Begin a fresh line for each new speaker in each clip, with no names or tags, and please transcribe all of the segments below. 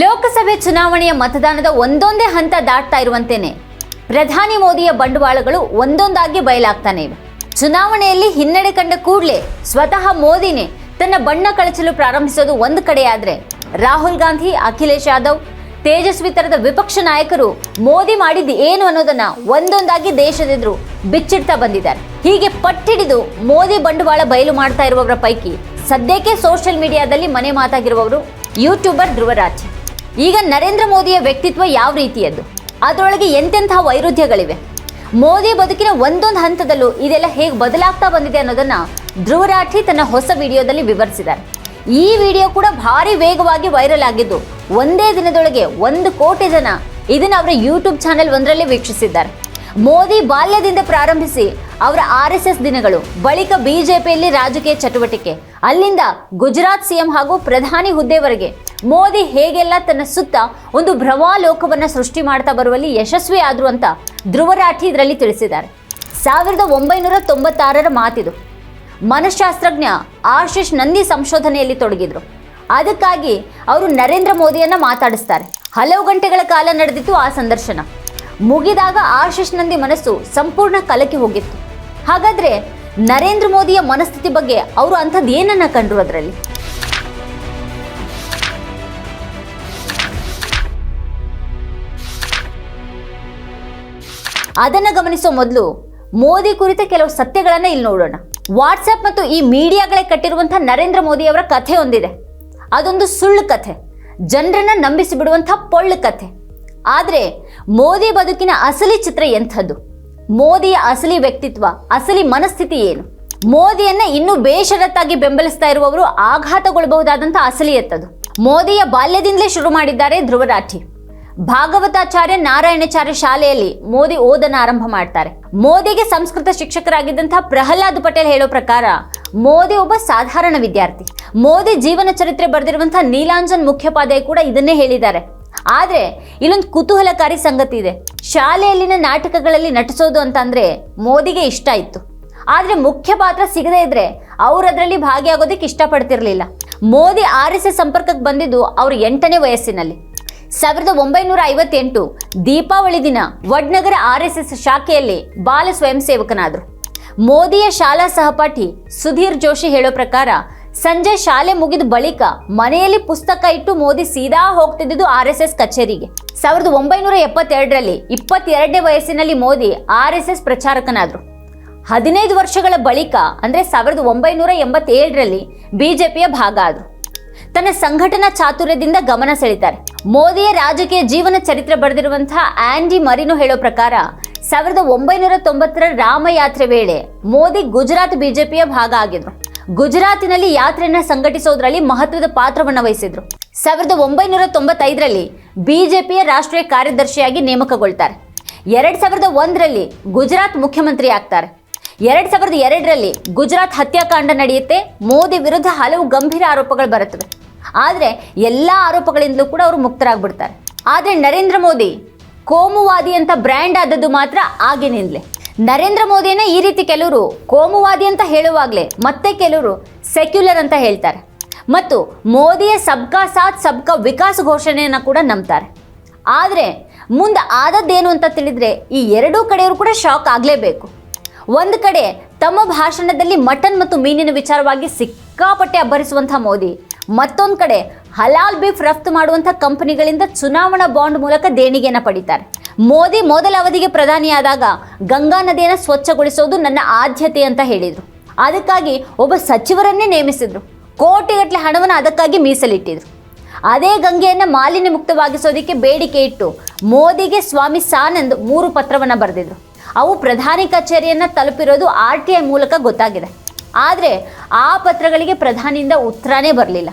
ಲೋಕಸಭೆ ಚುನಾವಣೆಯ ಮತದಾನದ ಒಂದೊಂದೇ ಹಂತ ದಾಟ್ತಾ ಇರುವಂತೇನೆ. ಪ್ರಧಾನಿ ಮೋದಿಯ ಬಂಡವಾಳಗಳು ಒಂದೊಂದಾಗಿ ಬಯಲಾಗ್ತಾನೆ. ಚುನಾವಣೆಯಲ್ಲಿ ಹಿನ್ನಡೆ ಕಂಡ ಕೂಡಲೇ ಸ್ವತಃ ಮೋದಿನೇ ತನ್ನ ಬಣ್ಣ ಕಳಚಲು ಪ್ರಾರಂಭಿಸೋದು ಒಂದು ಕಡೆಯಾದ್ರೆ ರಾಹುಲ್ ಗಾಂಧಿ, ಅಖಿಲೇಶ್ ಯಾದವ್, ತೇಜಸ್ವಿ ತರದ ವಿಪಕ್ಷ ನಾಯಕರು ಮೋದಿ ಮಾಡಿದ್ದು ಏನು ಅನ್ನೋದನ್ನ ಒಂದೊಂದಾಗಿ ದೇಶದೆದುರು ಬಿಚ್ಚಿಡ್ತಾ ಬಂದಿದ್ದಾರೆ. ಹೀಗೆ ಪಟ್ಟಿಡಿದು ಮೋದಿ ಬಂಡವಾಳ ಬಯಲು ಮಾಡ್ತಾ ಇರುವವರ ಪೈಕಿ ಸದ್ಯಕ್ಕೆ ಸೋಷಿಯಲ್ ಮೀಡಿಯಾದಲ್ಲಿ ಮನೆ ಮಾತಾಗಿರುವವರು ಯೂಟ್ಯೂಬರ್ ಧ್ರುವರಾಜ್. ಈಗ ನರೇಂದ್ರ ಮೋದಿಯ ವ್ಯಕ್ತಿತ್ವ ಯಾವ ರೀತಿಯದ್ದು? ಅದರೊಳಗೆ ಎಂತೆಂತಹ ವೈರುಧ್ಯಗಳಿವೆ? ಮೋದಿ ಬದುಕಿನ ಒಂದೊಂದು ಹಂತದಲ್ಲೂ ಇದೆಲ್ಲ ಹೇಗೆ ಬದಲಾಗ್ತಾ ಬಂದಿದೆ ಅನ್ನೋದನ್ನ ಧ್ರುವರಾಠಿ ತನ್ನ ಹೊಸ ವಿಡಿಯೋದಲ್ಲಿ ವಿವರಿಸಿದ್ದಾರೆ. ಈ ವಿಡಿಯೋ ಕೂಡ ಭಾರಿ ವೇಗವಾಗಿ ವೈರಲ್ ಆಗಿದ್ದು, ಒಂದೇ ದಿನದೊಳಗೆ ಒಂದು ಕೋಟಿ ಜನ ಇದನ್ನ ಅವರ ಯೂಟ್ಯೂಬ್ ಚಾನೆಲ್ ಒಂದರಲ್ಲಿ ವೀಕ್ಷಿಸಿದ್ದಾರೆ. ಮೋದಿ ಬಾಲ್ಯದಿಂದ ಪ್ರಾರಂಭಿಸಿ ಅವರ ಆರ್ ಎಸ್ ಎಸ್ ದಿನಗಳು, ಬಳಿಕ ಬಿಜೆಪಿಯಲ್ಲಿ ರಾಜಕೀಯ ಚಟುವಟಿಕೆ, ಅಲ್ಲಿಂದ ಗುಜರಾತ್ ಸಿಎಂ ಹಾಗೂ ಪ್ರಧಾನಿ ಹುದ್ದೆವರೆಗೆ. ಮೋದಿ ಹೇಗೆಲ್ಲ ತನ್ನ ಸುತ್ತ ಒಂದು ಭ್ರಮಾಲೋಕವನ್ನ ಸೃಷ್ಟಿ ಮಾಡ್ತಾ ಬರುವಲ್ಲಿ ಯಶಸ್ವಿ ಆದ್ರು ಅಂತ ಧ್ರುವರಾಠಿ ಇದರಲ್ಲಿ ತಿಳಿಸಿದ್ದಾರೆ. ಸಾವಿರದ ಒಂಬೈನೂರ ತೊಂಬತ್ತಾರರ ಮಾತಿದು. ಮನಃಶಾಸ್ತ್ರಜ್ಞ ಆಶಿಷ್ ನಂದಿ ಸಂಶೋಧನೆಯಲ್ಲಿ ತೊಡಗಿದ್ರು. ಅದಕ್ಕಾಗಿ ಅವರು ನರೇಂದ್ರ ಮೋದಿಯನ್ನ ಮಾತಾಡಿಸ್ತಾರೆ. ಹಲವು ಗಂಟೆಗಳ ಕಾಲ ನಡೆದಿತ್ತು ಆ ಸಂದರ್ಶನ. ಮುಗಿದಾಗ ಆಶಿಷ್ ನಂದಿ ಮನಸ್ಸು ಸಂಪೂರ್ಣ ಕಲಕಿ ಹೋಗಿತ್ತು. ಹಾಗಾದ್ರೆ ನರೇಂದ್ರ ಮೋದಿಯ ಮನಸ್ಥಿತಿ ಬಗ್ಗೆ ಅವರು ಅಂಥದ್ದು ಏನನ್ನ ಕಂಡ್ರು ಅದರಲ್ಲಿ? ಅದನ್ನ ಗಮನಿಸೋ ಮೊದಲು ಮೋದಿ ಕುರಿತ ಕೆಲವು ಸತ್ಯಗಳನ್ನ ಇಲ್ಲಿ ನೋಡೋಣ. ವಾಟ್ಸಪ್ ಮತ್ತು ಈ ಮೀಡಿಯಾಗಳೇ ಕಟ್ಟಿರುವಂತಹ ನರೇಂದ್ರ ಮೋದಿ ಅವರ ಕಥೆ ಒಂದಿದೆ. ಅದೊಂದು ಸುಳ್ಳು ಕಥೆ. ಜನರನ್ನ ನಂಬಿಸಿ ಬಿಡುವಂತಹ ಪೊಳ್ಳು ಕಥೆ. ಆದ್ರೆ ಮೋದಿ ಬದುಕಿನ ಅಸಲಿ ಚಿತ್ರ ಎಂಥದ್ದು? ಮೋದಿಯ ಅಸಲಿ ವ್ಯಕ್ತಿತ್ವ, ಅಸಲಿ ಮನಸ್ಥಿತಿ ಏನು? ಮೋದಿಯನ್ನ ಇನ್ನೂ ಬೇಷರತ್ತಾಗಿ ಬೆಂಬಲಿಸ್ತಾ ಇರುವವರು ಆಘಾತಗೊಳ್ಳಬಹುದಾದಂಥ ಅಸಲಿ ಎತ್ತದು ಮೋದಿಯ ಬಾಲ್ಯದಿಂದಲೇ ಶುರು ಮಾಡಿದ್ದಾರೆ ಧ್ರುವರಾಠಿ ಭಾಗವತಾಚಾರ್ಯ ನಾರಾಯಣಾಚಾರ್ಯ ಶಾಲೆಯಲ್ಲಿ ಮೋದಿ ಓದನ ಆರಂಭ ಮಾಡ್ತಾರೆ. ಮೋದಿಗೆ ಸಂಸ್ಕೃತ ಶಿಕ್ಷಕರಾಗಿದ್ದಂತಹ ಪ್ರಹ್ಲಾದ್ ಪಟೇಲ್ ಹೇಳೋ ಪ್ರಕಾರ ಮೋದಿ ಒಬ್ಬ ಸಾಧಾರಣ ವಿದ್ಯಾರ್ಥಿ. ಮೋದಿ ಜೀವನ ಚರಿತ್ರೆ ಬರೆದಿರುವಂತಹ ನೀಲಾಂಜನ್ ಮುಖ್ಯೋಪಾಧ್ಯಾಯ ಕೂಡ ಇದನ್ನೇ ಹೇಳಿದ್ದಾರೆ. ಆದ್ರೆ ಇಲ್ಲೊಂದು ಕುತೂಹಲಕಾರಿ ಸಂಗತಿ ಇದೆ. ಶಾಲೆಯಲ್ಲಿನ ನಾಟಕಗಳಲ್ಲಿ ನಟಿಸೋದು ಅಂತಂದರೆ ಮೋದಿಗೆ ಇಷ್ಟ ಇತ್ತು. ಆದರೆ ಮುಖ್ಯ ಪಾತ್ರ ಸಿಗದೇ ಇದ್ರೆ ಅವ್ರು ಅದರಲ್ಲಿ ಭಾಗಿಯಾಗೋದಕ್ಕೆ ಇಷ್ಟಪಡ್ತಿರ್ಲಿಲ್ಲ. ಮೋದಿ ಆರ್ ಎಸ್ ಎಸ್ ಸಂಪರ್ಕಕ್ಕೆ ಬಂದಿದ್ದು ಅವರು ಎಂಟನೇ ವಯಸ್ಸಿನಲ್ಲಿ. ಸಾವಿರದ ಒಂಬೈನೂರ ಐವತ್ತೆಂಟು ದೀಪಾವಳಿ ದಿನ ವಡ್ನಗರ ಆರ್ ಎಸ್ ಎಸ್ ಶಾಖೆಯಲ್ಲಿ ಬಾಲ ಸ್ವಯಂ ಸೇವಕನಾದರು. ಮೋದಿಯ ಶಾಲಾ ಸಹಪಾಠಿ ಸುಧೀರ್ ಜೋಶಿ ಹೇಳೋ ಪ್ರಕಾರ ಸಂಜೆ ಶಾಲೆ ಮುಗಿದ ಬಳಿಕ ಮನೆಯಲ್ಲಿ ಪುಸ್ತಕ ಇಟ್ಟು ಮೋದಿ ಸೀದಾ ಹೋಗ್ತಿದ್ದುದು ಆರ್ ಎಸ್ ಎಸ್ ಕಚೇರಿಗೆ. ಸಾವಿರದ ಒಂಬೈನೂರ ಎಪ್ಪತ್ತೆರಡರಲ್ಲಿ ಇಪ್ಪತ್ತೆರಡನೇ ವಯಸ್ಸಿನಲ್ಲಿ ಮೋದಿ ಆರ್ ಎಸ್ ಎಸ್ ಪ್ರಚಾರಕನಾದ್ರು. ಹದಿನೈದು ವರ್ಷಗಳ ಬಳಿಕ ಅಂದ್ರೆ ಸಾವಿರದ ಒಂಬೈನೂರ ಎಂಬತ್ತೇಳರಲ್ಲಿ ಬಿಜೆಪಿಯ ಭಾಗ ಆದರು. ತನ್ನ ಸಂಘಟನಾ ಚಾತುರ್ಯದಿಂದ ಗಮನ ಸೆಳೀತಾರೆ. ಮೋದಿಯ ರಾಜಕೀಯ ಜೀವನ ಚರಿತ್ರೆ ಬರೆದಿರುವಂತಹ ಆಂಡಿ ಮರಿನೋ ಹೇಳೋ ಪ್ರಕಾರ ಸಾವಿರದ ಒಂಬೈನೂರ ತೊಂಬತ್ತರ ರಾಮಯಾತ್ರೆ ವೇಳೆ ಮೋದಿ ಗುಜರಾತ್ ಬಿಜೆಪಿಯ ಭಾಗ ಆಗಿದ್ರು. ಗುಜರಾತಿನಲ್ಲಿ ಯಾತ್ರೆಯನ್ನ ಸಂಘಟಿಸೋದ್ರಲ್ಲಿ ಮಹತ್ವದ ಪಾತ್ರವನ್ನು ವಹಿಸಿದ್ರು. ಸಾವಿರದ ಒಂಬೈನೂರ ತೊಂಬತ್ತೈದರಲ್ಲಿ ಬಿಜೆಪಿಯ ರಾಷ್ಟ್ರೀಯ ಕಾರ್ಯದರ್ಶಿಯಾಗಿ ನೇಮಕಗೊಳ್ತಾರೆ. ಎರಡು ಸಾವಿರದ ಒಂದರಲ್ಲಿ ಗುಜರಾತ್ ಮುಖ್ಯಮಂತ್ರಿ ಆಗ್ತಾರೆ. ಎರಡು ಸಾವಿರದ ಎರಡರಲ್ಲಿ ಗುಜರಾತ್ ಹತ್ಯಾಕಾಂಡ ನಡೆಯುತ್ತೆ, ಮೋದಿ ವಿರುದ್ಧ ಹಲವು ಗಂಭೀರ ಆರೋಪಗಳು ಬರುತ್ತವೆ. ಆದರೆ ಎಲ್ಲ ಆರೋಪಗಳಿಂದಲೂ ಕೂಡ ಅವರು ಮುಕ್ತರಾಗ್ಬಿಡ್ತಾರೆ. ಆದರೆ ನರೇಂದ್ರ ಮೋದಿ ಕೋಮುವಾದಿ ಅಂತ ಬ್ರ್ಯಾಂಡ್ ಆದದ್ದು ಮಾತ್ರ ಆಗಿನಿಂದಲೇ. ನರೇಂದ್ರ ಮೋದಿಯನ್ನ ಈ ರೀತಿ ಕೆಲವರು ಕೋಮುವಾದಿ ಅಂತ ಹೇಳುವಾಗಲೇ ಮತ್ತೆ ಕೆಲವರು ಸೆಕ್ಯುಲರ್ ಅಂತ ಹೇಳ್ತಾರೆ. ಮತ್ತು ಮೋದಿಯ ಸಬ್ಕಾ ಸಾಥ್, ಸಬ್ಕಾ ವಿಕಾಸ್ ಘೋಷಣೆಯನ್ನು ಕೂಡ ನಂಬ್ತಾರೆ. ಆದರೆ ಮುಂದೆ ಆದದ್ದೇನು ಅಂತ ತಿಳಿದರೆ ಈ ಎರಡೂ ಕಡೆಯವರು ಕೂಡ ಶಾಕ್ ಆಗಲೇಬೇಕು. ಒಂದು ಕಡೆ ತಮ್ಮ ಭಾಷಣದಲ್ಲಿ ಮಟನ್ ಮತ್ತು ಮೀನಿನ ವಿಚಾರವಾಗಿ ಸಿಕ್ಕಾಪಟ್ಟೆ ಅಬ್ಬರಿಸುವಂಥ ಮೋದಿ, ಮತ್ತೊಂದು ಕಡೆ ಹಲಾಲ್ ಬೀಫ್ ರಫ್ತು ಮಾಡುವಂಥ ಕಂಪನಿಗಳಿಂದ ಚುನಾವಣಾ ಬಾಂಡ್ ಮೂಲಕ ದೇಣಿಗೆಯನ್ನು ಪಡಿತಾರೆ. ಮೋದಿ ಮೊದಲ ಅವಧಿಗೆ ಪ್ರಧಾನಿಯಾದಾಗ ಗಂಗಾ ನದಿಯನ್ನು ಸ್ವಚ್ಛಗೊಳಿಸೋದು ನನ್ನ ಆದ್ಯತೆ ಅಂತ ಹೇಳಿದರು. ಅದಕ್ಕಾಗಿ ಒಬ್ಬ ಸಚಿವರನ್ನೇ ನೇಮಿಸಿದರು. ಕೋಟಿಗಟ್ಟಲೆ ಹಣವನ್ನು ಅದಕ್ಕಾಗಿ ಮೀಸಲಿಟ್ಟಿದ್ರು. ಅದೇ ಗಂಗೆಯನ್ನು ಮಾಲಿನ್ಯ ಮುಕ್ತವಾಗಿಸೋದಕ್ಕೆ ಬೇಡಿಕೆ ಇಟ್ಟು ಮೋದಿಗೆ ಸ್ವಾಮಿ ಸಾನಂದ್ ಮೂರು ಪತ್ರವನ್ನು ಬರೆದಿದ್ರು. ಅವು ಪ್ರಧಾನಿ ಕಚೇರಿಯನ್ನು ತಲುಪಿರೋದು ಆರ್ ಟಿ ಐ ಮೂಲಕ ಗೊತ್ತಾಗಿದೆ. ಆದರೆ ಆ ಪತ್ರಗಳಿಗೆ ಪ್ರಧಾನಿಯಿಂದ ಉತ್ತರನೇ ಬರಲಿಲ್ಲ.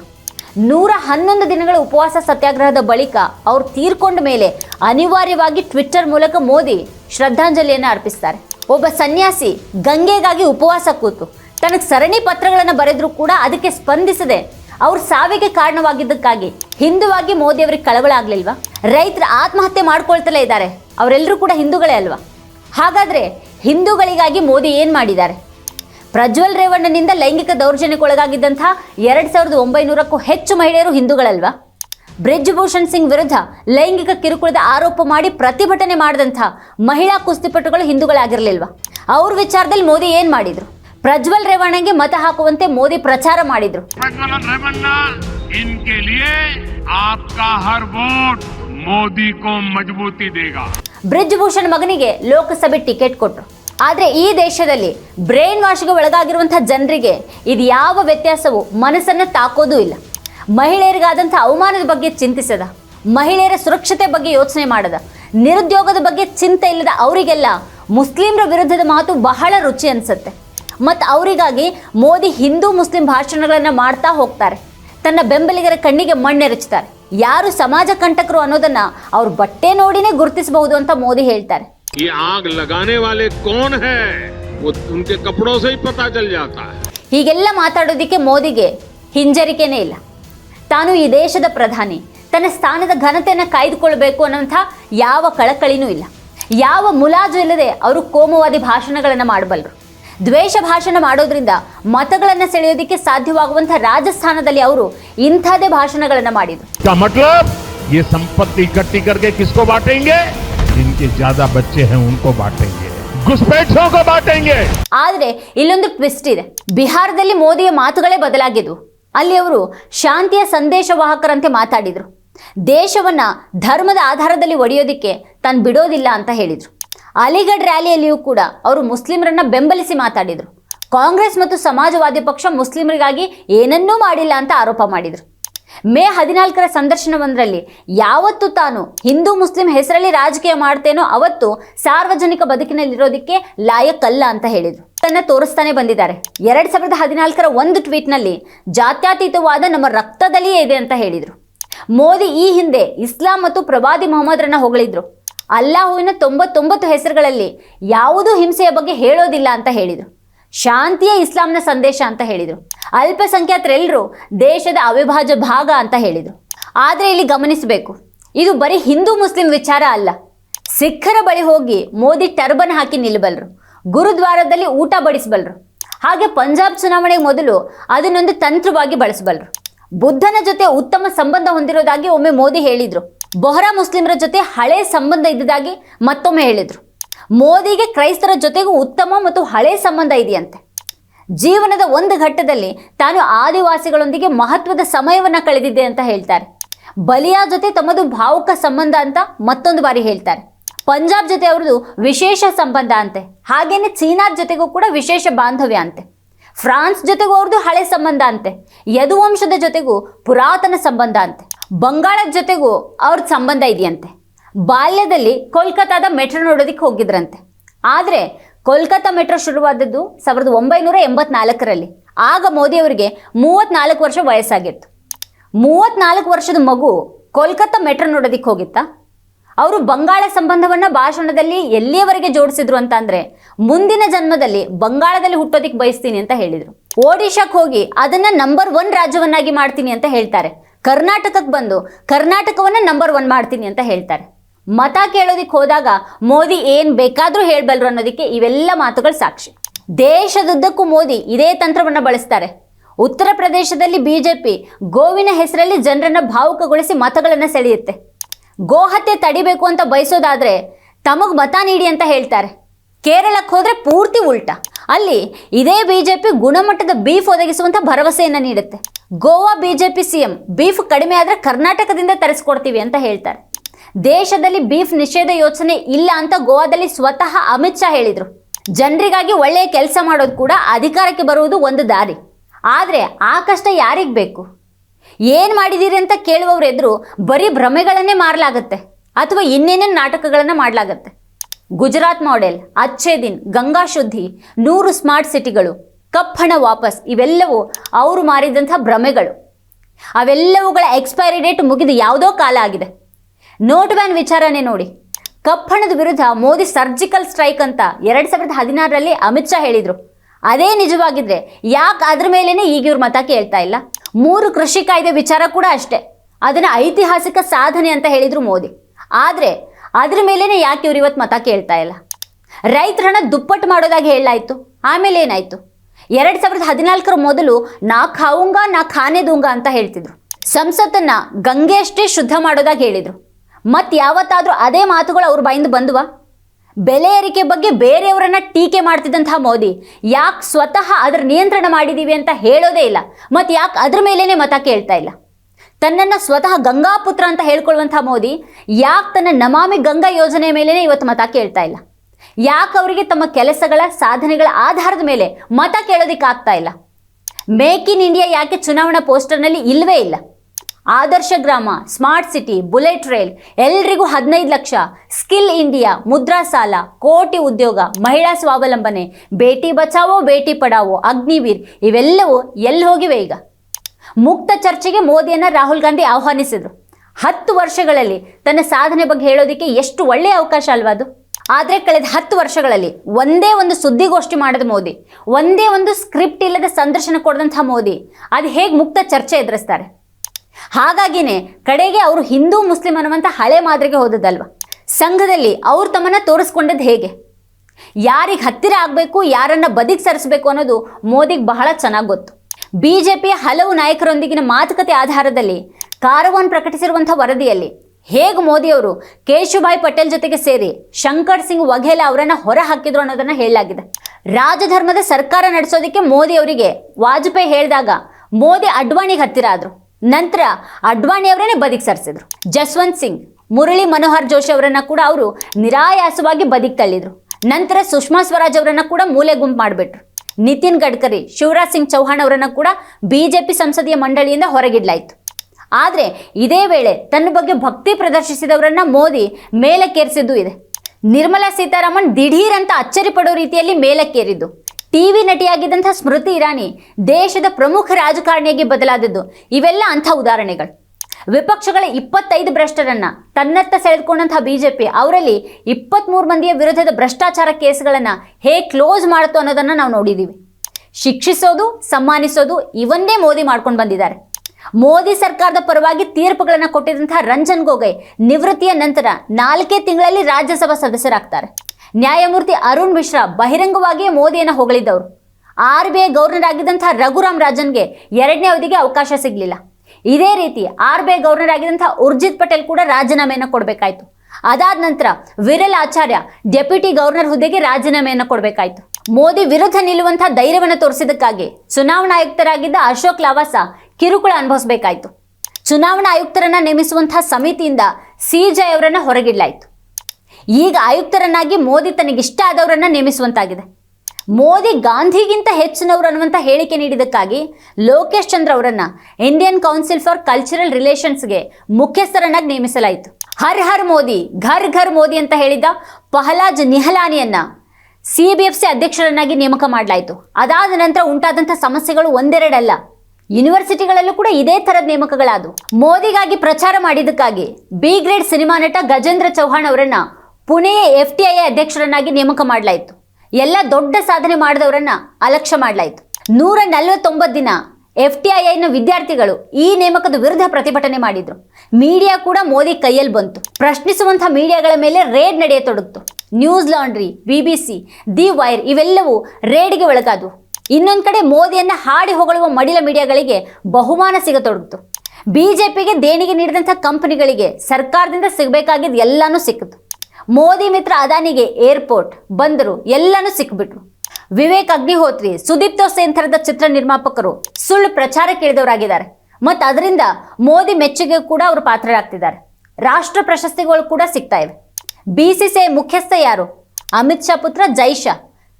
ನೂರ ಹನ್ನೊಂದು ದಿನಗಳ ಉಪವಾಸ ಸತ್ಯಾಗ್ರಹದ ಬಳಿಕ ಅವರು ತೀರ್ಕೊಂಡ ಮೇಲೆ ಅನಿವಾರ್ಯವಾಗಿ ಟ್ವಿಟ್ಟರ್ ಮೂಲಕ ಮೋದಿ ಶ್ರದ್ಧಾಂಜಲಿಯನ್ನು ಅರ್ಪಿಸ್ತಾರೆ. ಒಬ್ಬ ಸನ್ಯಾಸಿ ಗಂಗೆಗಾಗಿ ಉಪವಾಸ ಕೂತು ತನಗೆ ಸರಣಿ ಪತ್ರಗಳನ್ನು ಬರೆದರೂ ಕೂಡ ಅದಕ್ಕೆ ಸ್ಪಂದಿಸದೆ ಅವ್ರ ಸಾವಿಗೆ ಕಾರಣವಾಗಿದ್ದಕ್ಕಾಗಿ ಹಿಂದುವಾಗಿ ಮೋದಿ ಅವರಿಗೆ ಕಳವಳ ಆಗ್ಲಿಲ್ವಾ ರೈತರ ಆತ್ಮಹತ್ಯೆ ಮಾಡ್ಕೊಳ್ತಲೇ ಇದ್ದಾರೆ ಅವರೆಲ್ಲರೂ ಕೂಡ ಹಿಂದೂಗಳೇ ಅಲ್ವಾ? ಹಾಗಾದರೆ ಹಿಂದೂಗಳಿಗಾಗಿ ಮೋದಿ ಏನು ಮಾಡಿದ್ದಾರೆ? ಪ್ರಜ್ವಲ್ ರೇವಣ್ಣನಿಂದ ಲೈಂಗಿಕ ದೌರ್ಜನ್ಯಕ್ಕೊಳಗಾಗಿದ್ದಂತಹ ಎರಡು ಸಾವಿರದ ಒಂಬೈನೂರಕ್ಕೂ ಹೆಚ್ಚು ಮಹಿಳೆಯರು ಹಿಂದೂಗಳಲ್ವಾ? ಬ್ರಿಜ್ಭೂಷಣ್ ಸಿಂಗ್ ವಿರುದ್ಧ ಲೈಂಗಿಕ ಕಿರುಕುಳದ ಆರೋಪ ಮಾಡಿ ಪ್ರತಿಭಟನೆ ಮಾಡಿದಂಥ ಮಹಿಳಾ ಕುಸ್ತಿಪಟುಗಳು ಹಿಂದೂಗಳಾಗಿರಲಿಲ್ವಾ? ಅವ್ರ ವಿಚಾರದಲ್ಲಿ ಮೋದಿ ಏನ್ ಮಾಡಿದ್ರು? ಪ್ರಜ್ವಲ್ ರೇವಣ್ಣಗೆ ಮತ ಹಾಕುವಂತೆ ಮೋದಿ ಪ್ರಚಾರ ಮಾಡಿದ್ರು.
ಬ್ರಿಜ್
ಭೂಷಣ್ ಮಗನಿಗೆ ಲೋಕಸಭೆ ಟಿಕೆಟ್ ಕೊಟ್ಟರು ಆದ್ರೆ ಈ ದೇಶದಲ್ಲಿ ಬ್ರೈನ್ ವಾಶ್ಗೆ ಒಳಗಾಗಿರುವಂಥ ಜನರಿಗೆ ಇದು ಯಾವ ವ್ಯತ್ಯಾಸವೂ ಮನಸ್ಸನ್ನು ತಾಕೋದೂ ಇಲ್ಲ. ಮಹಿಳೆಯರಿಗಾದಂಥ ಅವಮಾನದ ಬಗ್ಗೆ ಚಿಂತಿಸದ, ಮಹಿಳೆಯರ ಸುರಕ್ಷತೆ ಬಗ್ಗೆ ಯೋಚನೆ ಮಾಡದ, ನಿರುದ್ಯೋಗದ ಬಗ್ಗೆ ಚಿಂತೆ ಇಲ್ಲದ ಅವರಿಗೆಲ್ಲ ಮುಸ್ಲಿಮರ ವಿರುದ್ಧದ ಮಾತು ಬಹಳ ರುಚಿ ಅನಿಸುತ್ತೆ. ಮತ್ತು ಅವರಿಗಾಗಿ ಮೋದಿ ಹಿಂದೂ ಮುಸ್ಲಿಂ ಭಾಷಣಗಳನ್ನು ಮಾಡ್ತಾ ಹೋಗ್ತಾರೆ. ತನ್ನ ಬೆಂಬಲಿಗರ ಕಣ್ಣಿಗೆ ಮಣ್ಣೆರಚ್ತಾರೆ. ಯಾರು ಸಮಾಜ ಕಂಟಕರು ಅನ್ನೋದನ್ನು ಅವ್ರ ಬಟ್ಟೆ ನೋಡಿನೇ ಗುರುತಿಸಬಹುದು ಅಂತ ಮೋದಿ ಹೇಳ್ತಾರೆ.
ये आग लगाने वाले कौन है वो उनके कपड़ों से ही पता चल जाता है
ಹೀಗೆಲ್ಲ ಮಾತಾಡೋದಕ್ಕೆ ಮೋದಿಗೆ ಹಿಂಜರಿಕೆನೇ ಇಲ್ಲ ತಾನು ಈ ದೇಶದ ಪ್ರಧಾನಿ ತನ್ನ ಸ್ಥಾನದ ಘನತೆಯನ್ನು ಕಾಯ್ದುಕೊಳ್ಬೇಕು ಅನ್ನೋಂಥ ಯಾವ ಕಳಕಳಿನೂ ಇಲ್ಲ ಯಾವ ಮುಲಾಜು ಇಲ್ಲದೆ ಅವರು ಕೋಮುವಾದಿ ಭಾಷಣಗಳನ್ನು ಮಾಡಬಲ್ಲರು ದ್ವೇಷ ಭಾಷಣ ಮಾಡೋದ್ರಿಂದ ಮತಗಳನ್ನು ಸೆಳೆಯೋದಕ್ಕೆ ಸಾಧ್ಯವಾಗುವಂಥ ರಾಜಸ್ಥಾನದಲ್ಲಿ ಅವರು ಇಂಥದೇ ಭಾಷಣಗಳನ್ನು ಮಾಡಿದರು
का मतलब ये संपत्ति इकट्ठी करके किसको बांटेंगे जिनके ज्यादा बच्चे हैं उनको बांटेंगे घुसपैठियों को बांटेंगे
ಆದರೆ ಇಲ್ಲೊಂದು ಟ್ವಿಸ್ಟ್ ಇದೆ ಬಿಹಾರದಲ್ಲಿ ಮೋದಿಯ ಮಾತುಗಳೇ ಬದಲಾಗಿದ್ವು ಅಲ್ಲಿ ಅವರು ಶಾಂತಿಯ ಸಂದೇಶವಾಹಕರಂತೆ ಮಾತಾಡಿದ್ರು ದೇಶವನ್ನ ಧರ್ಮದ ಆಧಾರದಲ್ಲಿ ಒಡೆಯೋದಿಕ್ಕೆ ತಾನು ಬಿಡೋದಿಲ್ಲ ಅಂತ ಹೇಳಿದ್ರು ಅಲಿಗಢ್ ರ್ಯಾಲಿಯಲ್ಲಿಯೂ ಕೂಡ ಅವರು ಮುಸ್ಲಿಮರನ್ನ ಬೆಂಬಲಿಸಿ ಮಾತಾಡಿದ್ರು ಕಾಂಗ್ರೆಸ್ ಮತ್ತು ಸಮಾಜವಾದಿ ಪಕ್ಷ ಮುಸ್ಲಿಮರಿಗಾಗಿ ಏನನ್ನೂ ಮಾಡಿಲ್ಲ ಅಂತ ಆರೋಪ ಮಾಡಿದ್ರು ಮೇ ಹದಿನಾಲ್ಕರ ಸಂದರ್ಶನವೊಂದರಲ್ಲಿ ಯಾವತ್ತು ತಾನು ಹಿಂದೂ ಮುಸ್ಲಿಂ ಹೆಸರಲ್ಲಿ ರಾಜಕೀಯ ಮಾಡ್ತೇನೋ ಅವತ್ತು ಸಾರ್ವಜನಿಕ ಬದುಕಿನಲ್ಲಿರೋದಕ್ಕೆ ಲಾಯಕ್ಕಲ್ಲ ಅಂತ ಹೇಳಿದರು. ತನ್ನ ತೋರಿಸ್ತಾನೆ ಬಂದಿದ್ದಾರೆ. ಎರಡು ಸಾವಿರದ ಹದಿನಾಲ್ಕರ ಒಂದು ಟ್ವೀಟ್ನಲ್ಲಿ ಜಾತ್ಯತೀತವಾದ ನಮ್ಮ ರಕ್ತದಲ್ಲಿಯೇ ಇದೆ ಅಂತ ಹೇಳಿದರು. ಮೋದಿ ಈ ಹಿಂದೆ ಇಸ್ಲಾಂ ಮತ್ತು ಪ್ರವಾದಿ ಮೊಹಮ್ಮದ್ರನ್ನ ಹೊಗಳಿದ್ರು. ಅಲ್ಲಾಹುವಿನ ತೊಂಬತ್ತೊಂಬತ್ತು ಹೆಸರುಗಳಲ್ಲಿ ಯಾವುದೂ ಹಿಂಸೆಯ ಬಗ್ಗೆ ಹೇಳೋದಿಲ್ಲ ಅಂತ ಹೇಳಿದ್ರು. ಶಾಂತಿಯ ಇಸ್ಲಾಂನ ಸಂದೇಶ ಅಂತ ಹೇಳಿದರು. ಅಲ್ಪಸಂಖ್ಯಾತರೆಲ್ಲರೂ ದೇಶದ ಅವಿಭಾಜ್ಯ ಭಾಗ ಅಂತ ಹೇಳಿದರು. ಆದರೆ ಇಲ್ಲಿ ಗಮನಿಸಬೇಕು. ಇದು ಬರೀ ಹಿಂದೂ ಮುಸ್ಲಿಂ ವಿಚಾರ ಅಲ್ಲ. ಸಿಖ್ಖರ ಬಳಿ ಹೋಗಿ ಮೋದಿ ಟರ್ಬನ್ ಹಾಕಿ ನಿಲ್ಲಬಲ್ಲರು ಗುರುದ್ವಾರದಲ್ಲಿ ಊಟ ಬಡಿಸಬಲ್ರು. ಹಾಗೆ ಪಂಜಾಬ್ ಚುನಾವಣೆಗೆ ಮೊದಲು ಅದನ್ನೊಂದು ತಂತ್ರವಾಗಿ ಬಳಸಬಲ್ರು. ಬುದ್ಧನ ಜೊತೆ ಉತ್ತಮ ಸಂಬಂಧ ಹೊಂದಿರೋದಾಗಿ ಒಮ್ಮೆ ಮೋದಿ ಹೇಳಿದರು. ಬೊಹರಾ ಮುಸ್ಲಿಮರ ಜೊತೆ ಹಳೆ ಸಂಬಂಧ ಇದ್ದದಾಗಿ ಮತ್ತೊಮ್ಮೆ ಹೇಳಿದ್ರು. ಮೋದಿಗೆ ಕ್ರೈಸ್ತರ ಜೊತೆಗೂ ಉತ್ತಮ ಮತ್ತು ಹಳೆ ಸಂಬಂಧ ಇದೆಯಂತೆ. ಜೀವನದ ಒಂದು ಘಟ್ಟದಲ್ಲಿ ತಾನು ಆದಿವಾಸಿಗಳೊಂದಿಗೆ ಮಹತ್ವದ ಸಮಯವನ್ನ ಕಳೆದಿದ್ದೆ ಅಂತ ಹೇಳ್ತಾರೆ. ಬಲಿಯಾ ಜೊತೆ ತಮ್ಮದು ಭಾವುಕ ಸಂಬಂಧ ಅಂತ ಮತ್ತೊಂದು ಬಾರಿ ಹೇಳ್ತಾರೆ. ಪಂಜಾಬ್ ಜೊತೆ ಅವ್ರದ್ದು ವಿಶೇಷ ಸಂಬಂಧ ಅಂತೆ. ಹಾಗೇನೆ ಚೀನಾದ ಜೊತೆಗೂ ಕೂಡ ವಿಶೇಷ ಬಾಂಧವ್ಯ ಅಂತೆ. ಫ್ರಾನ್ಸ್ ಜೊತೆಗೂ ಅವ್ರದ್ದು ಹಳೆ ಸಂಬಂಧ ಅಂತೆ. ಯದುವಂಶದ ಜೊತೆಗೂ ಪುರಾತನ ಸಂಬಂಧ ಅಂತೆ. ಬಂಗಾಳದ ಜೊತೆಗೂ ಅವ್ರದ್ದು ಸಂಬಂಧ ಇದೆಯಂತೆ. ಬಾಲ್ಯದಲ್ಲಿ ಕೋಲ್ಕತ್ತಾದ ಮೆಟ್ರೋ ನೋಡೋದಕ್ಕೆ ಹೋಗಿದ್ರಂತೆ. ಆದರೆ ಕೋಲ್ಕತ್ತಾ ಮೆಟ್ರೋ ಶುರುವಾದದ್ದು ಸಾವಿರದ ಒಂಬೈನೂರ ಎಂಬತ್ನಾಲ್ಕರಲ್ಲಿ. ಆಗ ಮೋದಿ ಅವರಿಗೆ ಮೂವತ್ನಾಲ್ಕು ವರ್ಷ ವಯಸ್ಸಾಗಿತ್ತು. ಮೂವತ್ನಾಲ್ಕು ವರ್ಷದ ಮಗು ಕೋಲ್ಕತ್ತಾ ಮೆಟ್ರೋ ನೋಡೋದಕ್ಕೆ ಹೋಗಿತ್ತಾ? ಅವರು ಬಂಗಾಳ ಸಂಬಂಧವನ್ನ ಭಾಷಣದಲ್ಲಿ ಎಲ್ಲಿಯವರೆಗೆ ಜೋಡಿಸಿದ್ರು ಅಂತ ಅಂದ್ರೆ ಮುಂದಿನ ಜನ್ಮದಲ್ಲಿ ಬಂಗಾಳದಲ್ಲಿ ಹುಟ್ಟೋದಕ್ಕೆ ಬಯಸ್ತೀನಿ ಅಂತ ಹೇಳಿದರು. ಒಡಿಶಾಕ್ಕೆ ಹೋಗಿ ಅದನ್ನ ನಂಬರ್ ಒನ್ ರಾಜ್ಯವನ್ನಾಗಿ ಮಾಡ್ತೀನಿ ಅಂತ ಹೇಳ್ತಾರೆ. ಕರ್ನಾಟಕಕ್ಕೆ ಬಂದು ಕರ್ನಾಟಕವನ್ನ ನಂಬರ್ ಒನ್ ಮಾಡ್ತೀನಿ ಅಂತ ಹೇಳ್ತಾರೆ. ಮತ ಕೇಳೋದಿಕ್ ಹೋದಾಗ ಮೋದಿ ಏನು ಬೇಕಾದರೂ ಹೇಳ್ಬಲ್ರು ಅನ್ನೋದಕ್ಕೆ ಇವೆಲ್ಲ ಮಾತುಗಳು ಸಾಕ್ಷಿ. ದೇಶದುದ್ದಕ್ಕೂ ಮೋದಿ ಇದೇ ತಂತ್ರವನ್ನ ಬಳಸ್ತಾರೆ. ಉತ್ತರ ಪ್ರದೇಶದಲ್ಲಿ ಬಿಜೆಪಿ ಗೋವಿನ ಹೆಸರಲ್ಲಿ ಜನರನ್ನು ಭಾವುಕಗೊಳಿಸಿ ಮತಗಳನ್ನು ಸೆಳೆಯುತ್ತೆ. ಗೋಹತ್ಯೆ ತಡಿಬೇಕು ಅಂತ ಬಯಸೋದಾದ್ರೆ ತಮಗೆ ಮತ ನೀಡಿ ಅಂತ ಹೇಳ್ತಾರೆ. ಕೇರಳಕ್ಕೆ ಹೋದರೆ ಪೂರ್ತಿ ಉಲ್ಟ. ಅಲ್ಲಿ ಇದೇ ಬಿಜೆಪಿ ಗುಣಮಟ್ಟದ ಬೀಫ್ ಒದಗಿಸುವಂತ ಭರವಸೆಯನ್ನ ನೀಡುತ್ತೆ. ಗೋವಾ ಬಿಜೆಪಿ ಸಿಎಂ ಬೀಫ್ ಕಡಿಮೆ ಆದ್ರೆ ಕರ್ನಾಟಕದಿಂದ ತರಿಸ್ಕೊಡ್ತೀವಿ ಅಂತ ಹೇಳ್ತಾರೆ. ದೇಶದಲ್ಲಿ ಬೀಫ್ ನಿಷೇಧ ಯೋಚನೆ ಇಲ್ಲ ಅಂತ ಗೋವಾದಲ್ಲಿ ಸ್ವತಃ ಅಮಿತ್ ಶಾ ಹೇಳಿದ್ರು. ಜನರಿಗಾಗಿ ಒಳ್ಳೆಯ ಕೆಲಸ ಮಾಡೋದು ಕೂಡ ಅಧಿಕಾರಕ್ಕೆ ಬರುವುದು ಒಂದು ದಾರಿ. ಆದರೆ ಆ ಕಷ್ಟ ಯಾರಿಗೆ ಬೇಕು? ಏನು ಮಾಡಿದ್ದೀರಿ ಅಂತ ಕೇಳುವವ್ರ ಎದುರು ಬರೀ ಭ್ರಮೆಗಳನ್ನೇ ಮಾರಲಾಗತ್ತೆ ಅಥವಾ ಇನ್ನೇನೇನು ನಾಟಕಗಳನ್ನ ಮಾಡಲಾಗತ್ತೆ? ಗುಜರಾತ್ ಮಾಡೆಲ್, ಅಚ್ಚೇ ದಿನ್, ಗಂಗಾ ಶುದ್ಧಿ, ನೂರು ಸ್ಮಾರ್ಟ್ ಸಿಟಿಗಳು ಕಪ್ಪಣ ವಾಪಸ್, ಇವೆಲ್ಲವೂ ಅವರು ಮಾರಿದಂಥ ಭ್ರಮೆಗಳು. ಅವೆಲ್ಲವುಗಳ ಎಕ್ಸ್ಪೈರಿ ಡೇಟ್ ಮುಗಿದು ಯಾವುದೋ ಕಾಲ ಆಗಿದೆ. ನೋಟ್ ಬ್ಯಾನ್ ವಿಚಾರನೇ ನೋಡಿ. ಕಪ್ಪಣದ ವಿರುದ್ಧ ಮೋದಿ ಸರ್ಜಿಕಲ್ ಸ್ಟ್ರೈಕ್ ಅಂತ ಎರಡು ಸಾವಿರದ ಹದಿನಾರರಲ್ಲಿ ಅಮಿತ್ ಶಾ ಹೇಳಿದ್ರು. ಅದೇ ನಿಜವಾಗಿದ್ರೆ ಯಾಕೆ ಅದ್ರ ಮೇಲೇ ಈಗ ಇವ್ರ ಮತ ಕೇಳ್ತಾ ಇಲ್ಲ? ಮೂರು ಕೃಷಿ ಕಾಯ್ದೆ ವಿಚಾರ ಕೂಡ ಅಷ್ಟೇ. ಅದನ್ನ ಐತಿಹಾಸಿಕ ಸಾಧನೆ ಅಂತ ಹೇಳಿದ್ರು ಮೋದಿ. ಆದ್ರೆ ಅದ್ರ ಮೇಲೇ ಯಾಕೆ ಇವ್ರು ಇವತ್ತು ಮತ ಕೇಳ್ತಾ ಇಲ್ಲ? ರೈತರ ದುಪ್ಪಟ್ಟು ಮಾಡೋದಾಗಿ ಹೇಳಲಾಯಿತು ಆಮೇಲೆ ಏನಾಯ್ತು? ಎರಡು ಸಾವಿರದ ಹದಿನಾಲ್ಕರ ಮೊದಲು ನಾ ಖಾವುಂಗ, ನಾ ಖಾನೆ ದೂಂಗ ಅಂತ ಹೇಳ್ತಿದ್ರು. ಸಂಸತ್ತನ್ನ ಗಂಗೆಯಷ್ಟೇ ಶುದ್ಧ ಮಾಡೋದಾಗಿ ಹೇಳಿದ್ರು. ಮತ್ ಯಾವತ್ತಾದರೂ ಅದೇ ಮಾತುಗಳು ಅವ್ರ ಬಾಯಿಂದ ಬಂದುವ? ಬೆಲೆ ಏರಿಕೆ ಬಗ್ಗೆ ಬೇರೆಯವರನ್ನ ಟೀಕೆ ಮಾಡ್ತಿದ್ದಂತಹ ಮೋದಿ, ಯಾಕೆ ಸ್ವತಃ ಅದರ ನಿಯಂತ್ರಣ ಮಾಡಿದೀವಿ ಅಂತ ಹೇಳೋದೇ ಇಲ್ಲ ಮತ್ತು ಯಾಕೆ ಅದ್ರ ಮೇಲೇ ಮತ ಕೇಳ್ತಾ ಇಲ್ಲ? ತನ್ನನ್ನು ಸ್ವತಃ ಗಂಗಾಪುತ್ರ ಅಂತ ಹೇಳ್ಕೊಳ್ಳುವಂತಹ ಮೋದಿ, ಯಾಕೆ ತನ್ನ ನಮಾಮಿ ಗಂಗಾ ಯೋಜನೆ ಮೇಲೇ ಇವತ್ತು ಮತ ಕೇಳ್ತಾ ಇಲ್ಲ? ಯಾಕೆ ಅವರಿಗೆ ತಮ್ಮ ಕೆಲಸಗಳ, ಸಾಧನೆಗಳ ಆಧಾರದ ಮೇಲೆ ಮತ ಕೇಳೋದಿಕ್ಕೆ ಆಗ್ತಾ ಇಲ್ಲ? ಮೇಕ್ ಇನ್ ಇಂಡಿಯಾ ಯಾಕೆ ಚುನಾವಣಾ ಪೋಸ್ಟರ್ನಲ್ಲಿ ಇಲ್ಲವೇ ಇಲ್ಲ? ಆದರ್ಶ ಗ್ರಾಮ, ಸ್ಮಾರ್ಟ್ ಸಿಟಿ, ಬುಲೆಟ್ ರೈಲ್, ಎಲ್ರಿಗೂ ಹದಿನೈದು ಲಕ್ಷ. ಸ್ಕಿಲ್ ಇಂಡಿಯಾ, ಮುದ್ರಾ ಸಾಲ, ಕೋಟಿ ಉದ್ಯೋಗ, ಮಹಿಳಾ ಸ್ವಾವಲಂಬನೆ. ಬೇಟಿ ಬಚಾವೋ, ಬೇಟಿ ಪಡಾವೋ, ಅಗ್ನಿವೀರ್, ಇವೆಲ್ಲವೂ ಎಲ್ಲಿ ಹೋಗಿವೆ ಈಗ? ಮುಕ್ತ ಚರ್ಚೆಗೆ ಮೋದಿಯನ್ನು ರಾಹುಲ್ ಗಾಂಧಿ ಆಹ್ವಾನಿಸಿದರು. ಹತ್ತು ವರ್ಷಗಳಲ್ಲಿ ತನ್ನ ಸಾಧನೆ ಬಗ್ಗೆ ಹೇಳೋದಕ್ಕೆ ಎಷ್ಟು ಒಳ್ಳೆಯ ಅವಕಾಶ ಅಲ್ವಾ ಅದು? ಆದರೆ ಕಳೆದ ಹತ್ತು ವರ್ಷಗಳಲ್ಲಿ ಒಂದೇ ಒಂದು ಸುದ್ದಿಗೋಷ್ಠಿ ಮಾಡಿದ ಮೋದಿ, ಒಂದೇ ಒಂದು ಸ್ಕ್ರಿಪ್ಟ್ ಇಲ್ಲದ ಸಂದರ್ಶನ ಕೊಡದಂಥ ಮೋದಿ, ಅದು ಹೇಗೆ ಮುಕ್ತ ಚರ್ಚೆ ಎದುರಿಸ್ತಾರೆ? ಹಾಗಾಗಿನೇ ಕಡೆಗೆ ಅವರು ಹಿಂದೂ ಮುಸ್ಲಿಂ ಅನ್ನುವಂಥ ಹಳೆ ಮಾದರಿಗೆ ಹೋದದ್ದಲ್ವ? ಸಂಘದಲ್ಲಿ ಅವ್ರು ತಮ್ಮನ್ನ ತೋರಿಸ್ಕೊಂಡದ್ದು ಹೇಗೆ? ಯಾರಿಗೆ ಹತ್ತಿರ ಆಗಬೇಕು, ಯಾರನ್ನ ಬದಿಗೆ ಸರಿಸಬೇಕು ಅನ್ನೋದು ಮೋದಿಗೆ ಬಹಳ ಚೆನ್ನಾಗಿ ಗೊತ್ತು. ಬಿ ಜೆ ಪಿಯ ಹಲವು ನಾಯಕರೊಂದಿಗಿನ ಮಾತುಕತೆ ಆಧಾರದಲ್ಲಿ ಕಾರವಾನ್ ಪ್ರಕಟಿಸಿರುವಂಥ ವರದಿಯಲ್ಲಿ ಹೇಗೆ ಮೋದಿಯವರು ಕೇಶುಭಾಯ್ ಪಟೇಲ್ ಜೊತೆಗೆ ಸೇರಿ ಶಂಕರ್ ಸಿಂಗ್ ವಘೇಲಾ ಅವರನ್ನು ಹೊರ ಹಾಕಿದ್ರು ಅನ್ನೋದನ್ನ ಹೇಳಲಾಗಿದೆ. ರಾಜಧರ್ಮದ ಸರ್ಕಾರ ನಡೆಸೋದಕ್ಕೆ ಮೋದಿ ಅವರಿಗೆ ವಾಜಪೇಯಿ ಹೇಳಿದಾಗ ಮೋದಿ ಅಡ್ವಾಣಿಗೆ ಹತ್ತಿರ ಆದ್ರು. ನಂತರ ಅಡ್ವಾಣಿ ಅವರನ್ನೇ ಬದಿಗೆ ಸರಿಸಿದ್ರು. ಜಸ್ವಂತ್ ಸಿಂಗ್, ಮುರಳಿ ಮನೋಹರ್ ಜೋಶಿ ಅವರನ್ನ ಕೂಡ ಅವರು ನಿರಾಯಾಸವಾಗಿ ಬದಿಗೆ ತಳ್ಳಿದ್ರು. ನಂತರ ಸುಷ್ಮಾ ಸ್ವರಾಜ್ ಅವರನ್ನ ಕೂಡ ಮೂಲೆ ಗುಂಪು ಮಾಡಿಬಿಟ್ರು. ನಿತಿನ್ ಗಡ್ಕರಿ, ಶಿವರಾಜ್ ಸಿಂಗ್ ಚೌಹಾಣ್ ಅವರನ್ನ ಕೂಡ ಬಿಜೆಪಿ ಸಂಸದೀಯ ಮಂಡಳಿಯಿಂದ ಹೊರಗಿಡ್ಲಾಯಿತು. ಆದರೆ ಇದೇ ವೇಳೆ ತನ್ನ ಬಗ್ಗೆ ಭಕ್ತಿ ಪ್ರದರ್ಶಿಸಿದವರನ್ನ ಮೋದಿ ಮೇಲಕ್ಕೇರಿಸಿದ್ದು ಇದೆ. ನಿರ್ಮಲಾ ಸೀತಾರಾಮನ್ ದಿಢೀರ್ ಅಂತ ಅಚ್ಚರಿ ಪಡೋ ರೀತಿಯಲ್ಲಿ ಮೇಲಕ್ಕೇರಿದ್ದು. ಟಿವಿ ನಟಿಯಾಗಿದ್ದಂಥ ಸ್ಮೃತಿ ಇರಾನಿ ದೇಶದ ಪ್ರಮುಖ ರಾಜಕಾರಣಿಯಾಗಿ ಬದಲಾದದ್ದು. ಇವೆಲ್ಲ ಅಂಥ ಉದಾಹರಣೆಗಳು. ವಿಪಕ್ಷಗಳ ಇಪ್ಪತ್ತೈದು ಭ್ರಷ್ಟರನ್ನ ತನ್ನತ್ತ ಸೆಳೆದುಕೊಂಡಂತಹ ಬಿಜೆಪಿ ಅವರಲ್ಲಿ ಇಪ್ಪತ್ಮೂರು ಮಂದಿಯ ವಿರುದ್ಧದ ಭ್ರಷ್ಟಾಚಾರ ಕೇಸ್ಗಳನ್ನ ಹೇಗೆ ಕ್ಲೋಸ್ ಮಾಡುತ್ತೋ ಅನ್ನೋದನ್ನ ನಾವು ನೋಡಿದ್ದೀವಿ ಶಿಕ್ಷಿಸೋದು, ಸಮ್ಮಾನಿಸೋದು ಇವನ್ನೇ ಮೋದಿ ಮಾಡ್ಕೊಂಡು ಬಂದಿದ್ದಾರೆ. ಮೋದಿ ಸರ್ಕಾರದ ಪರವಾಗಿ ತೀರ್ಪುಗಳನ್ನು ಕೊಟ್ಟಿದ್ದಂತಹ ರಂಜನ್ ಗೊಗೊಯ್ ನಿವೃತ್ತಿಯ ನಂತರ ನಾಲ್ಕೇ ತಿಂಗಳಲ್ಲಿ ರಾಜ್ಯಸಭಾ ಸದಸ್ಯರಾಗ್ತಾರೆ. ನ್ಯಾಯಮೂರ್ತಿ ಅರುಣ್ ಮಿಶ್ರಾ ಬಹಿರಂಗವಾಗಿಯೇ ಮೋದಿಯನ್ನು ಹೊಗಳಿದ್ದವರು ಆರ್ ಬಿ ಐ ಗವರ್ನರ್ ಆಗಿದ್ದಂಥ ರಘುರಾಮ್ ರಾಜನ್ಗೆ ಎರಡನೇ ಅವಧಿಗೆ ಅವಕಾಶ ಸಿಗಲಿಲ್ಲ. ಇದೇ ರೀತಿ ಆರ್ ಬಿ ಐ ಗವರ್ನರ್ ಆಗಿದ್ದಂಥ ಉರ್ಜಿತ್ ಪಟೇಲ್ ಕೂಡ ರಾಜೀನಾಮೆಯನ್ನು ಕೊಡಬೇಕಾಯಿತು. ಅದಾದ ನಂತರ ವಿರಲ್ ಆಚಾರ್ಯ ಡೆಪ್ಯೂಟಿ ಗವರ್ನರ್ ಹುದ್ದೆಗೆ ರಾಜೀನಾಮೆಯನ್ನು ಕೊಡಬೇಕಾಯಿತು. ಮೋದಿ ವಿರುದ್ಧ ನಿಲ್ಲುವಂಥ ಧೈರ್ಯವನ್ನು ತೋರಿಸಿದ್ದಕ್ಕಾಗಿ ಚುನಾವಣಾ ಆಯುಕ್ತರಾಗಿದ್ದ ಅಶೋಕ್ ಲವಾಸ ಕಿರುಕುಳ ಅನುಭವಿಸಬೇಕಾಯಿತು. ಚುನಾವಣಾ ಆಯುಕ್ತರನ್ನ ನೇಮಿಸುವಂಥ ಸಮಿತಿಯಿಂದ ಸಿಜೆ ಅವರನ್ನು ಹೊರಗಿಡ್ಲಾಯ್ತು. ಈಗ ಆಯುಕ್ತರನ್ನಾಗಿ ಮೋದಿ ತನಗಿಷ್ಟ ಆದವರನ್ನ ನೇಮಿಸುವಂತಾಗಿದೆ. ಮೋದಿ ಗಾಂಧಿಗಿಂತ ಹೆಚ್ಚಿನವರು ಅನ್ನುವಂಥ ಹೇಳಿಕೆ ನೀಡಿದ್ದಕ್ಕಾಗಿ ಲೋಕೇಶ್ ಚಂದ್ರ ಅವರನ್ನ ಇಂಡಿಯನ್ ಕೌನ್ಸಿಲ್ ಫಾರ್ ಕಲ್ಚರಲ್ ರಿಲೇಷನ್ಸ್ಗೆ ಮುಖ್ಯಸ್ಥರನ್ನಾಗಿ ನೇಮಿಸಲಾಯಿತು. ಹರ್ ಹರ್ ಮೋದಿ, ಘರ್ ಘರ್ ಮೋದಿ ಅಂತ ಹೇಳಿದ್ದ ಪಹಲಾಜ್ ನಿಹಲಾನಿಯನ್ನ ಸಿ ಬಿ ಎಫ್ ಸಿ ಅಧ್ಯಕ್ಷರನ್ನಾಗಿ ನೇಮಕ ಮಾಡಲಾಯಿತು. ಅದಾದ ನಂತರ ಉಂಟಾದಂಥ ಸಮಸ್ಯೆಗಳು ಒಂದೆರಡಲ್ಲ. ಯೂನಿವರ್ಸಿಟಿಗಳಲ್ಲೂ ಕೂಡ ಇದೇ ಥರದ ನೇಮಕಗಳಾದವು. ಮೋದಿಗಾಗಿ ಪ್ರಚಾರ ಮಾಡಿದ್ದಕ್ಕಾಗಿ ಬಿ ಗ್ರೇಡ್ ಸಿನಿಮಾ ನಟ ಗಜೇಂದ್ರ ಚೌಹಾಣ್ ಅವರನ್ನ ಪುಣೆಯ ಎಫ್ ಟಿ ಐ ಅಧ್ಯಕ್ಷರನ್ನಾಗಿ ನೇಮಕ ಮಾಡಲಾಯಿತು. ಎಲ್ಲ ದೊಡ್ಡ ಸಾಧನೆ ಮಾಡಿದವರನ್ನ ಅಲಕ್ಷ್ಯ ಮಾಡಲಾಯಿತು. ನೂರ ನಲವತ್ತೊಂಬತ್ತು ದಿನ ಎಫ್ ಟಿ ಐ ಐನ ವಿದ್ಯಾರ್ಥಿಗಳು ಈ ನೇಮಕದ ವಿರುದ್ಧ ಪ್ರತಿಭಟನೆ ಮಾಡಿದ್ರು. ಮೀಡಿಯಾ ಕೂಡ ಮೋದಿ ಕೈಯಲ್ಲಿ ಬಂತು. ಪ್ರಶ್ನಿಸುವಂತಹ ಮೀಡಿಯಾಗಳ ಮೇಲೆ ರೇಡ್ ನಡೆಯತೊಡಗಿತು. Newslaundry, BBC, the Wire ಇವೆಲ್ಲವೂ ರೇಡ್ಗೆ ಒಳಗಾದವು. ಇನ್ನೊಂದು ಕಡೆ ಮೋದಿಯನ್ನು ಹಾಡಿ ಹೊಗಳುವ ಮಡಿಲ ಮೀಡಿಯಾಗಳಿಗೆ ಬಹುಮಾನ ಸಿಗತೊಡಗಿತು. ಬಿಜೆಪಿಗೆ ದೇಣಿಗೆ ನೀಡಿದಂಥ ಕಂಪನಿಗಳಿಗೆ ಸರ್ಕಾರದಿಂದ ಸಿಗಬೇಕಾಗಿದ್ದು ಎಲ್ಲಾನು ಸಿಕ್ಕಿತು. ಮೋದಿ ಮಿತ್ರ ಅದಾನಿಗೆ ಏರ್ಪೋರ್ಟ್ ಬಂದರು, ಎಲ್ಲನೂ ಸಿಕ್ಬಿಟ್ರು. ವಿವೇಕ್ ಅಗ್ನಿಹೋತ್ರಿ ಸುದೀಪ್ ತೋಸೆ ಥರದ ಚಿತ್ರ ನಿರ್ಮಾಪಕರು ಸುಳ್ಳು ಪ್ರಚಾರ ಕೇಳಿದವರಾಗಿದ್ದಾರೆ. ಮತ್ತು ಅದರಿಂದ ಮೋದಿ ಮೆಚ್ಚುಗೆ ಕೂಡ ಅವರು ಪಾತ್ರರಾಗ್ತಿದ್ದಾರೆ. ರಾಷ್ಟ್ರ ಪ್ರಶಸ್ತಿಗಳು ಕೂಡ ಸಿಗ್ತಾ ಇವೆ. ಬಿಸಿಸಿಐ ಮುಖ್ಯಸ್ಥ ಯಾರು? ಅಮಿತ್ ಶಾ ಪುತ್ರ ಜೈಶಾ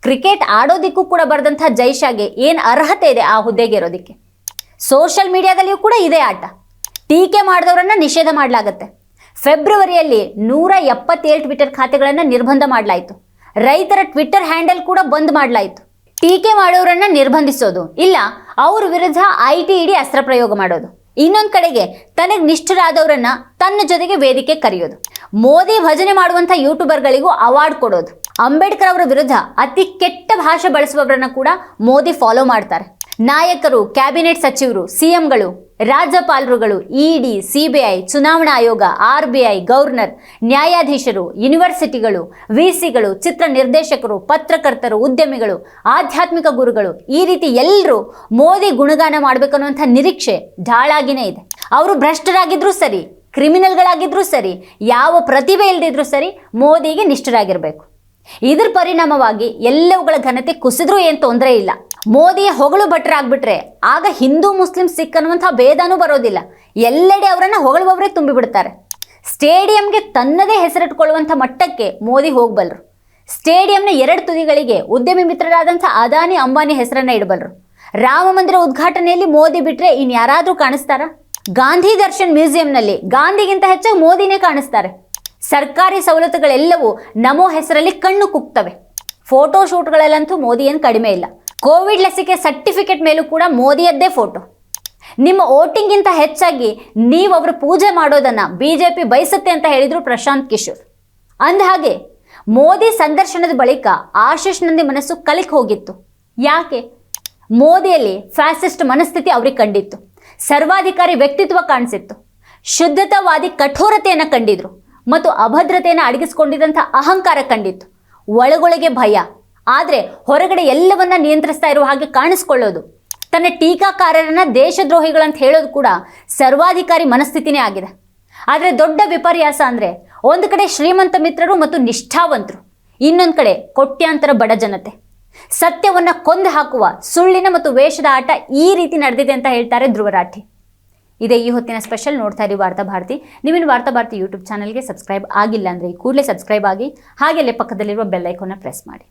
ಕ್ರಿಕೆಟ್ ಆಡೋದಿಕ್ಕೂ ಕೂಡ ಬರೆದಂಥ ಜೈಶಾಗೆ ಏನು ಅರ್ಹತೆ ಇದೆ ಆ ಹುದ್ದೆಗೆ ಇರೋದಕ್ಕೆ? ಸೋಷಿಯಲ್ ಮೀಡಿಯಾದಲ್ಲಿಯೂ ಕೂಡ ಇದೇ ಆಟ. ಟೀಕೆ ಮಾಡಿದವರನ್ನ ನಿಷೇಧ ಮಾಡಲಾಗುತ್ತೆ. ಫೆಬ್ರವರಿಯಲ್ಲಿ ನೂರ ಎಪ್ಪತ್ತೇಳು ಟ್ವಿಟರ್ ಖಾತೆಗಳನ್ನು ನಿರ್ಬಂಧ ಮಾಡಲಾಯಿತು. ರೈತರ ಟ್ವಿಟರ್ ಹ್ಯಾಂಡಲ್ ಕೂಡ ಬಂದ್ ಮಾಡಲಾಯಿತು. ಟೀಕೆ ಮಾಡೋರನ್ನ ನಿರ್ಬಂಧಿಸೋದು, ಇಲ್ಲ ಅವ್ರ ವಿರುದ್ಧ ಐ ಟಿ ಇಡಿ ಅಸ್ತ್ರ ಪ್ರಯೋಗ ಮಾಡೋದು. ಇನ್ನೊಂದು ಕಡೆಗೆ ತನಗೆ ನಿಷ್ಠರಾದವರನ್ನ ತನ್ನ ಜೊತೆಗೆ ವೇದಿಕೆ ಕರೆಯೋದು. ಮೋದಿ ಭಜನೆ ಮಾಡುವಂಥ ಯೂಟ್ಯೂಬರ್ಗಳಿಗೂ ಅವಾರ್ಡ್ ಕೊಡೋದು. ಅಂಬೇಡ್ಕರ್ ಅವರ ವಿರುದ್ಧ ಅತಿ ಕೆಟ್ಟ ಭಾಷೆ ಬಳಸುವವರನ್ನ ಕೂಡ ಮೋದಿ ಫಾಲೋ ಮಾಡ್ತಾರೆ. ನಾಯಕರು, ಕ್ಯಾಬಿನೆಟ್ ಸಚಿವರು, ಸಿಎಂಗಳು, ರಾಜ್ಯಪಾಲರುಗಳು, ಇಡಿ, ಸಿಬಿಐ, ಚುನಾವಣಾ ಆಯೋಗ, ಆರ್ಬಿಐ ಗವರ್ನರ್ ನ್ಯಾಯಾಧೀಶರು, ಯೂನಿವರ್ಸಿಟಿಗಳು, ವಿಸಿಗಳು, ಚಿತ್ರ ನಿರ್ದೇಶಕರು, ಪತ್ರಕರ್ತರು, ಉದ್ಯಮಿಗಳು, ಆಧ್ಯಾತ್ಮಿಕ ಗುರುಗಳು, ಈ ರೀತಿ ಎಲ್ಲರೂ ಮೋದಿ ಗುಣಗಾನ ಮಾಡಬೇಕನ್ನುವಂಥ ನಿರೀಕ್ಷೆ ಢಾಳಾಗಿನೇ ಇದೆ. ಅವರು ಭ್ರಷ್ಟರಾಗಿದ್ರೂ ಸರಿ, ಕ್ರಿಮಿನಲ್ಗಳಾಗಿದ್ರೂ ಸರಿ, ಯಾವ ಪ್ರತಿಭೆ ಇಲ್ಲದಿದ್ರೂ ಸರಿ ಮೋದಿಗೆ ನಿಷ್ಠರಾಗಿರಬೇಕು. ಇದರ ಪರಿಣಾಮವಾಗಿ ಎಲ್ಲವುಗಳ ಘನತೆ ಕುಸಿದ್ರೂ ಏನು ತೊಂದರೆ ಇಲ್ಲ. ಮೋದಿಯ ಹೊಗಳು ಭಟ್ರಾಗ್ಬಿಟ್ರೆ ಆಗ ಹಿಂದೂ ಮುಸ್ಲಿಂ ಸಿಖ್ ಅನ್ನುವಂಥ ಭೇದನೂ ಬರೋದಿಲ್ಲ. ಎಲ್ಲೆಡೆ ಅವರನ್ನು ಹೊಗಳುವವರೇ ತುಂಬಿಬಿಡ್ತಾರೆ. ಸ್ಟೇಡಿಯಂಗೆ ತನ್ನದೇ ಹೆಸರಿಟ್ಕೊಳ್ಳುವಂಥ ಮಟ್ಟಕ್ಕೆ ಮೋದಿ ಹೋಗಬಲ್ಲರು ಸ್ಟೇಡಿಯಂನ ಎರಡು ತುದಿಗಳಿಗೆ ಉದ್ಯಮಿ ಮಿತ್ರರಾದಂಥ ಅದಾನಿ ಅಂಬಾನಿ ಹೆಸರನ್ನ ಇಡಬಲ್ರು. ರಾಮ ಮಂದಿರ ಉದ್ಘಾಟನೆಯಲ್ಲಿ ಮೋದಿ ಬಿಟ್ರೆ ಇನ್ಯಾರಾದ್ರೂ ಕಾಣಿಸ್ತಾರ? ಗಾಂಧಿ ದರ್ಶನ್ ಮ್ಯೂಸಿಯಂನಲ್ಲಿ ಗಾಂಧಿಗಿಂತ ಹೆಚ್ಚಾಗಿ ಮೋದಿನೇ ಕಾಣಿಸ್ತಾರೆ. ಸರ್ಕಾರಿ ಸವಲತ್ತುಗಳೆಲ್ಲವೂ ನಮೋ ಹೆಸರಲ್ಲಿ ಕಣ್ಣು ಕುಕ್ತವೆ ಫೋಟೋ ಶೂಟ್ಗಳಲ್ಲಂತೂ ಮೋದಿ ಏನು ಕಡಿಮೆ ಇಲ್ಲ. ಕೋವಿಡ್ ಲಸಿಕೆ ಸರ್ಟಿಫಿಕೇಟ್ ಮೇಲೂ ಕೂಡ ಮೋದಿಯದ್ದೇ ಫೋಟೋ. ನಿಮ್ಮ ವೋಟಿಂಗಿಂತ ಹೆಚ್ಚಾಗಿ ನೀವು ಅವರು ಪೂಜೆ ಮಾಡೋದನ್ನ ಪಿ ಬಯಸುತ್ತೆ ಅಂತ ಹೇಳಿದರು ಪ್ರಶಾಂತ್ ಕಿಶೋರ್. ಅಂದ ಹಾಗೆ, ಮೋದಿ ಸಂದರ್ಶನದ ಬಳಿಕ ಆಶೀಶ್ ನಂದಿ ಮನಸ್ಸು ಕಲಿಕ್ ಹೋಗಿತ್ತು. ಯಾಕೆ? ಮೋದಿಯಲ್ಲಿ ಫ್ಯಾಸಿಸ್ಟ್ ಮನಸ್ಥಿತಿ ಅವ್ರಿಗೆ ಕಂಡಿತ್ತು. ಸರ್ವಾಧಿಕಾರಿ ವ್ಯಕ್ತಿತ್ವ ಕಾಣಿಸಿತ್ತು. ಶುದ್ಧತಾವಾದಿ ಕಠೋರತೆಯನ್ನು ಕಂಡಿದ್ರು. ಮತ್ತು ಅಭದ್ರತೆಯನ್ನು ಅಡಗಿಸ್ಕೊಂಡಿದ್ದಂಥ ಅಹಂಕಾರ ಕಂಡಿತ್ತು. ಒಳಗೊಳಗೆ ಭಯ ಆದರೆ ಹೊರಗಡೆ ಎಲ್ಲವನ್ನ ನಿಯಂತ್ರಿಸ್ತಾ ಇರುವ ಹಾಗೆ ಕಾಣಿಸ್ಕೊಳ್ಳೋದು. ತನ್ನ ಟೀಕಾಕಾರರನ್ನ ದೇಶದ್ರೋಹಿಗಳಂತ ಹೇಳೋದು ಕೂಡ ಸರ್ವಾಧಿಕಾರಿ ಮನಸ್ಥಿತಿನೇ ಆಗಿದೆ. ಆದರೆ ದೊಡ್ಡ ವಿಪರ್ಯಾಸ ಅಂದರೆ ಒಂದು ಕಡೆ ಶ್ರೀಮಂತ ಮಿತ್ರರು ಮತ್ತು ನಿಷ್ಠಾವಂತರು, ಇನ್ನೊಂದು ಕಡೆ ಕೋಟ್ಯಾಂತರ ಬಡ ಜನತೆ. ಸತ್ಯವನ್ನ ಕೊಂದು ಹಾಕುವ ಸುಳ್ಳಿನ ಮತ್ತು ವೇಷದ ಆಟ ಈ ರೀತಿ ನಡೆದಿದೆ ಅಂತ ಹೇಳ್ತಾರೆ ಧ್ರುವರಾಠಿ ಇದೇ ಈ ಹೊತ್ತಿನ ಸ್ಪೆಷಲ್ ನೋಡ್ತಾ ಇರಿ ವಾರ್ತಾ ಭಾರತಿ. ನೀವಿನ ವಾರ್ತಾ ಭಾರತಿ ಯೂಟ್ಯೂಬ್ ಚಾನಲ್ಗೆ ಸಬ್ಸ್ಕ್ರೈಬ್ ಆಗಿಲ್ಲ ಅಂದರೆ ಕೂಡಲೇ ಸಬ್ಸ್ಕ್ರೈಬ್ ಆಗಿ ಹಾಗೆಲ್ಲೇ ಪಕ್ಕದಲ್ಲಿರುವ ಬೆಲ್ಲೈಕೋನ ಪ್ರೆಸ್ ಮಾಡಿ.